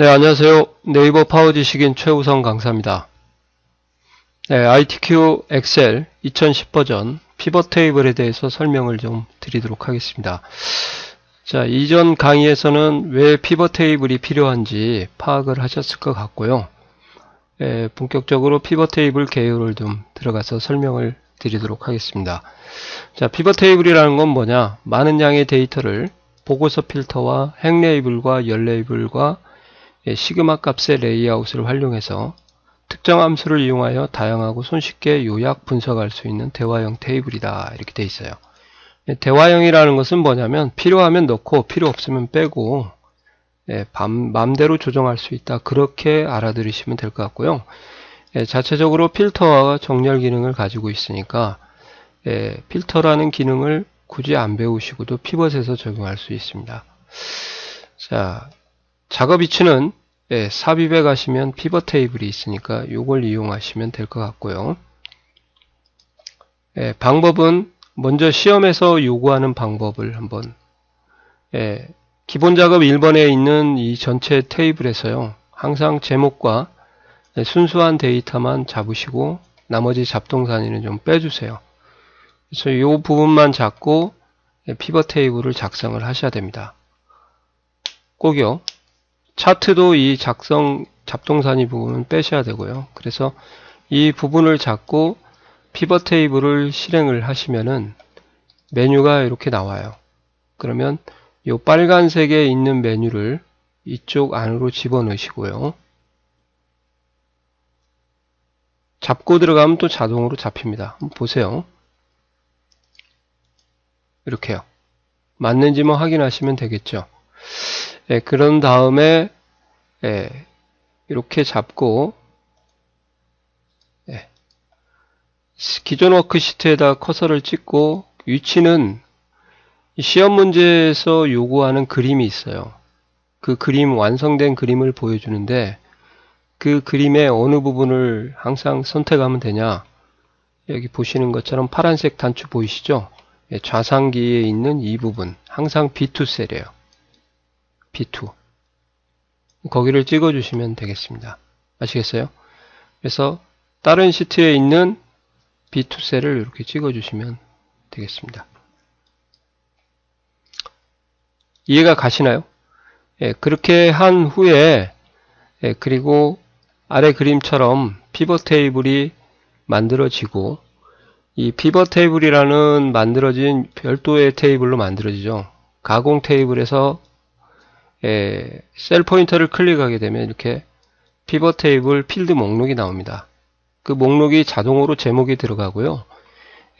네, 안녕하세요. 네이버 파워 지식인 최우성 강사입니다. 네, ITQ 엑셀 2010 버전 피벗 테이블에 대해서 설명을 좀 드리도록 하겠습니다. 자, 이전 강의에서는 왜 피벗 테이블이 필요한지 파악을 하셨을 것 같고요. 예, 본격적으로 피벗 테이블 개요를 좀 들어가서 설명을 드리도록 하겠습니다. 자, 피벗 테이블이라는 건 뭐냐? 많은 양의 데이터를 보고서 필터와 행 레이블과 열 레이블과 예, 시그마 값의 레이아웃을 활용해서 특정 함수를 이용하여 다양하고 손쉽게 요약 분석할 수 있는 대화형 테이블이다 이렇게 돼 있어요. 예, 대화형이라는 것은 뭐냐면 필요하면 넣고 필요 없으면 빼고 예, 맘대로 조정할 수 있다 그렇게 알아들으시면 될 것 같고요. 자체적으로 필터와 정렬 기능을 가지고 있으니까 필터라는 기능을 굳이 안 배우시고도 피벗에서 적용할 수 있습니다. 자, 작업 위치는 예, 삽입에 가시면 피벗 테이블이 있으니까 이걸 이용하시면 될 것 같고요. 예, 방법은 먼저 시험에서 요구하는 방법을 한번 예, 기본 작업 1번에 있는 이 전체 테이블에서요. 항상 제목과 예, 순수한 데이터만 잡으시고 나머지 잡동사니는 좀 빼주세요. 그래서 이 부분만 잡고 예, 피벗 테이블을 작성을 하셔야 됩니다. 꼭요. 차트도 이 작성 잡동사니 부분은 빼셔야 되고요. 그래서 이 부분을 잡고 피벗 테이블을 실행을 하시면은 메뉴가 이렇게 나와요. 그러면 이 빨간색에 있는 메뉴를 이쪽 안으로 집어넣으시고요. 잡고 들어가면 또 자동으로 잡힙니다. 보세요. 이렇게요. 맞는지 뭐 확인하시면 되겠죠. 예, 그런 다음에 예, 이렇게 잡고 예, 기존 워크시트에다 커서를 찍고 위치는 시험 문제에서 요구하는 그림이 있어요. 그 그림 완성된 그림을 보여주는데 그 그림의 어느 부분을 항상 선택하면 되냐 여기 보시는 것처럼 파란색 단추 보이시죠? 예, 좌상기에 있는 이 부분 항상 B2 셀이에요. B2 거기를 찍어 주시면 되겠습니다. 아시겠어요? 그래서 다른 시트에 있는 B2 셀을 이렇게 찍어 주시면 되겠습니다. 이해가 가시나요? 예, 그렇게 한 후에 예, 그리고 아래 그림처럼 피벗 테이블이 만들어지고 이 피벗 테이블이라는 만들어진 별도의 테이블로 만들어지죠. 가공 테이블에서 예, 셀 포인터를 클릭하게 되면 이렇게 피벗 테이블 필드 목록이 나옵니다. 그 목록이 자동으로 제목이 들어가고요.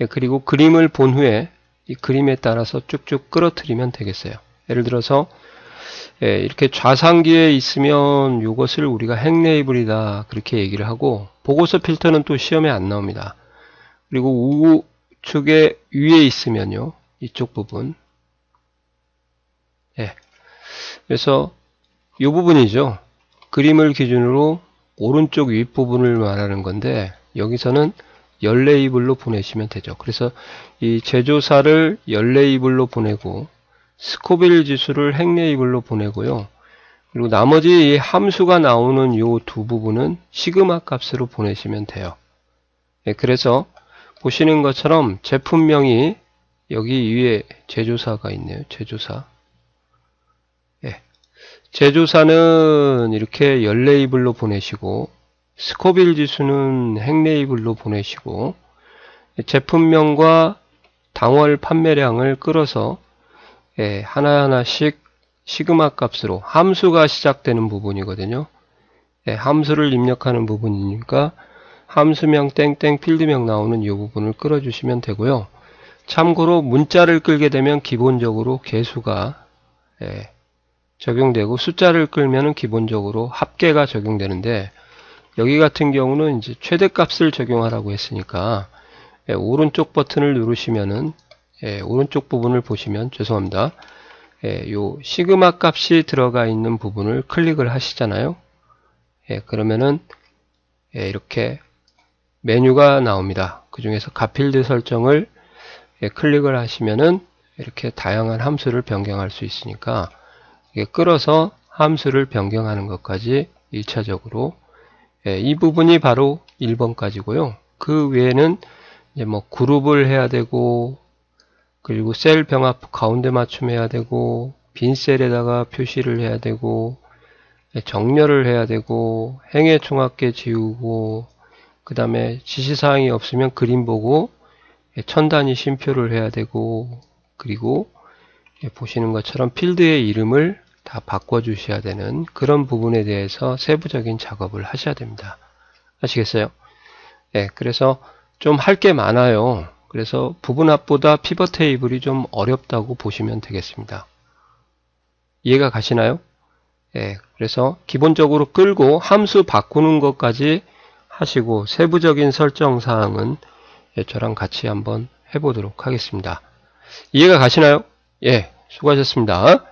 예, 그리고 그림을 본 후에 이 그림에 따라서 쭉쭉 끌어들이면 되겠어요. 예를 들어서 예, 이렇게 좌상기에 있으면 이것을 우리가 행 레이블이다 그렇게 얘기를 하고 보고서 필터는 또 시험에 안 나옵니다. 그리고 우측에 위에 있으면요 이쪽 부분 예, 그래서 이 부분이죠. 그림을 기준으로 오른쪽 윗부분을 말하는 건데 여기서는 열 레이블로 보내시면 되죠. 그래서 이 제조사를 열 레이블로 보내고 스코빌 지수를 행 레이블로 보내고요. 그리고 나머지 이 함수가 나오는 이 두 부분은 시그마 값으로 보내시면 돼요. 네, 그래서 보시는 것처럼 제품명이 여기 위에 제조사가 있네요. 제조사. 제조사는 이렇게 열 레이블로 보내시고 스코빌 지수는 행 레이블로 보내시고 제품명과 당월 판매량을 끌어서 예, 하나하나씩 시그마 값으로 함수가 시작되는 부분이거든요. 예, 함수를 입력하는 부분이니까 함수명 땡땡 필드명 나오는 이 부분을 끌어주시면 되고요. 참고로 문자를 끌게 되면 기본적으로 개수가 예, 적용되고 숫자를 끌면은 기본적으로 합계가 적용되는데 여기 같은 경우는 이제 최대값을 적용하라고 했으니까 예, 오른쪽 버튼을 누르시면은 예, 오른쪽 부분을 보시면 죄송합니다. 예, 요 시그마 값이 들어가 있는 부분을 클릭을 하시잖아요. 예, 그러면은 예, 이렇게 메뉴가 나옵니다. 그 중에서 가필드 설정을 예, 클릭을 하시면은 이렇게 다양한 함수를 변경할 수 있으니까 끌어서 함수를 변경하는 것까지 1차적으로 예, 이 부분이 바로 1번까지고요. 그 외에는 이제 뭐 그룹을 해야 되고 그리고 셀 병합 가운데 맞춤 해야 되고 빈 셀에다가 표시를 해야 되고 예, 정렬을 해야 되고 행의 총합계 지우고 그 다음에 지시사항이 없으면 그림 보고 예, 천단위 심표를 해야 되고 그리고 예, 보시는 것처럼 필드의 이름을 다 바꿔 주셔야 되는 그런 부분에 대해서 세부적인 작업을 하셔야 됩니다. 아시겠어요? 예, 그래서 좀 할 게 많아요. 그래서 부분합보다 피벗 테이블이 좀 어렵다고 보시면 되겠습니다. 이해가 가시나요? 예, 그래서 기본적으로 끌고 함수 바꾸는 것까지 하시고 세부적인 설정 사항은 예, 저랑 같이 한번 해보도록 하겠습니다. 이해가 가시나요? 예, 수고하셨습니다.